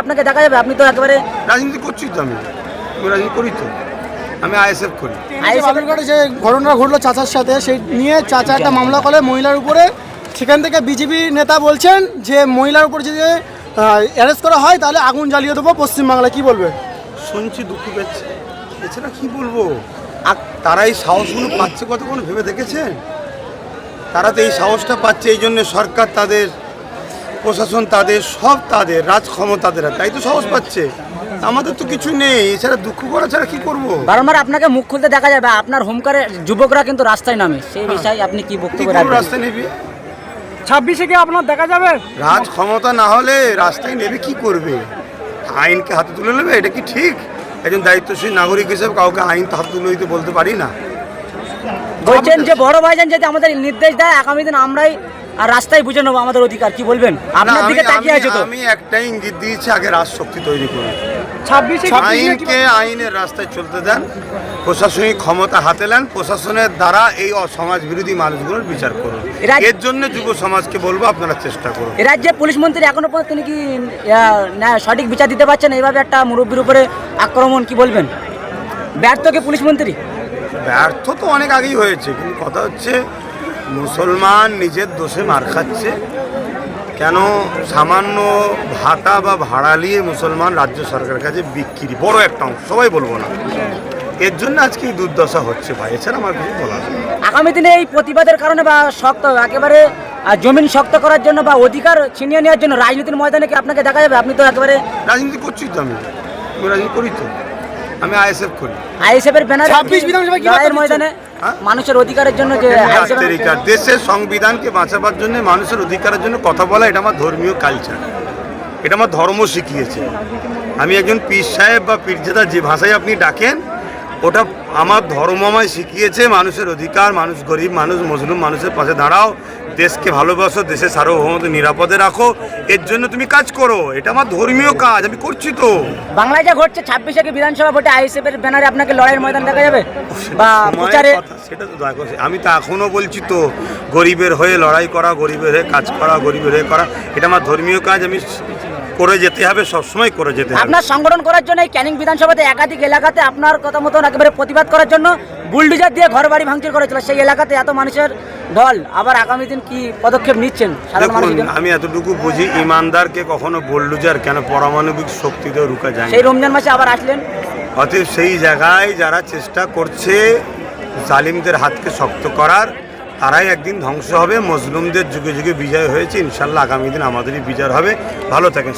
আপনাকে দেখা যাবে আপনি তো একেবারে রাজনীতি করছি তো আমি। আমি রাজনীতি করি তো। আমি আইএসএফ করি। বালুরঘাটে যে ঘটনা ঘটলো চাচার সাথে সেই নিয়ে চাচা একটা মামলা করে মহিলার উপরে। সেখান থেকে বিজেপি নেতা বলছেন যে মহিলার উপর যদি অ্যারেস্ট করা হয় তাহলে আগুন জ্বালিয়ে দেবো পশ্চিমবাংলায়। কি বলবে? শুনছি দুঃখ পেয়েছে। এছাড়া কি বলব? আর তারা এই সাহসগুলো পাচ্ছে কতক্ষণ ভেবে দেখেছে তারা তো এই সাহসটা পাচ্ছে এই জন্য সরকার তাদের প্রশাসন তাদের সব তাদের রাজ ক্ষমতা তাদের তাই তো সহজ পাচ্ছে। আমাদের তো কিছু নেই এছাড়া দুঃখ করা ছাড়া কি করব? বারবার আপনাকে মুখ খুলতে দেখা যাবে আপনার হোমকারে যুবকরা কিন্তু রাস্তায় নামে। সেই বিষয়ে আপনি কি কি বক্তব্য রাস্তায় নেবে? ছাব্বিশে কি আপনার দেখা যাবে? রাজ ক্ষমতা না হলে রাস্তায় নেবে কি করবে? আইনকে হাতে তুলে নেবে এটা কি ঠিক? একজন দায়িত্বশীল নাগরিক হিসেবে কাউকে আইন হাতে তুলে দিতে বলতে পারি না। বলছেন যে বড় ভাইজান যদি আমাদের নির্দেশ দেয় আগামী দিন আমরাই আর রাস্তায় বুঝে নেব আমাদের অধিকার কি বলবেন? আপনার দিকে তাকিয়ে আছে তো। আমি- একটাই ইঙ্গিত দিয়েছি আগে রাজশক্তি তৈরি করুন। আইনকে আইনের রাস্তায় চলতে দেন প্রশাসনিক ক্ষমতা হাতে নেন প্রশাসনের দ্বারা এই সমাজ বিরোধী মানুষগুলোর বিচার করুন। এরা- জন্য যুব সমাজকে বলব আপনারা চেষ্টা করুন। রাজ্যে পুলিশ মন্ত্রী এখনও পর্যন্ত তিনি কি সঠিক বিচার দিতে পারছেন এইভাবে একটা মুরব্বীর উপরে আক্রমণ কি বলবেন? ব্যর্থ কি পুলিশ মন্ত্রী? ব্যর্থ তো অনেক আগেই হয়েছে কিন্তু কথা হচ্ছে মুসলমান নিজের দোষে মার খাচ্ছে। কেন সামান্য ভাতা বা ভাড়া নিয়ে মুসলমান রাজ্য সরকারের কাছে বিক্রি? বড় একটা অংশ সবাই বলব না। এর জন্য আজকে এই দুর্দশা হচ্ছে ভাই এছাড়া আমার কিছু বলার আগামী দিনে এই প্রতিবাদের কারণে বা শক্ত একেবারে জমিন শক্ত করার জন্য বা অধিকার ছিনিয়ে নেওয়ার জন্য রাজনীতির ময়দানে কি আপনাকে দেখা যাবে? আপনি তো একেবারে রাজনীতি করছি তো আমি। আমি রাজনীতি করি তো? আমি আইএসএফ করি। আইএসএফ এর ব্যানার 26 বিধানসভায় কি বার্তা লড়াইয়ের দিচ্ছেন? ময়দানে? মানুষের অধিকারের জন্য যে অধিকার দেশের সংবিধানকে বাঁচাবার জন্য মানুষের অধিকারের জন্য কথা বলা এটা আমার ধর্মীয় কালচার এটা আমার ধর্ম শিখিয়েছে। আমি একজন পীর সাহেব বা পীরজাদা যে ভাষায় আপনি ডাকেন ওটা আমার ধর্ম আমায় শিখিয়েছে মানুষের অধিকার মানুষ গরিব মানুষ মজলুম মানুষের পাশে দাঁড়াও দেশকে ভালোবাসো দেশের সার্বভৌমত নিরাপদে রাখো এর জন্য তুমি কাজ করো। এটা আমার ধর্মীয় কাজ আমি করছি তো। বাংলায় যা ঘটছে ছাব্বিশে কি বিধানসভা ভোটে আইএসএফ এর ব্যানারে আপনাকে লড়াইয়ের ময়দান দেখা যাবে? বা প্রচারে সেটা তো দেখো আমি তো এখনও বলছি তো গরিবের হয়ে লড়াই করা গরিবের হয়ে কাজ করা গরিবের হয়ে করা এটা আমার ধর্মীয় কাজ আমি করে যেতে হবে সবসময় করে যেতে হবে। আপনার সংগঠন করার জন্য এই ক্যানিং বিধানসভাতে একাধিক এলাকাতে আপনার কথা মতন একেবারে প্রতিবাদ করার জন্য বুলডোজার দিয়ে ঘর বাড়ি ভাঙচুর করেছিল। সেই এলাকাতে এত মানুষের ঢল আবার আগামী দিন কি পদক্ষেপ নিচ্ছেন আমি এতটুকু বুঝি ইমানদারকে কখনো বুল্ডুজার কেন পারমাণবিক শক্তিতেও রুকা যায় সেই রমজান মাসে আবার আসলেন? অতএব সেই জায়গায় যারা চেষ্টা করছে জালিমদের হাতকে শক্ত করার তারাই একদিন ধ্বংস হবে মজলুমদের যুগে যুগে বিজয় হয়েছে ইনশাল্লাহ আগামী দিন আমাদেরই বিজয় হবে। ভালো থাকেন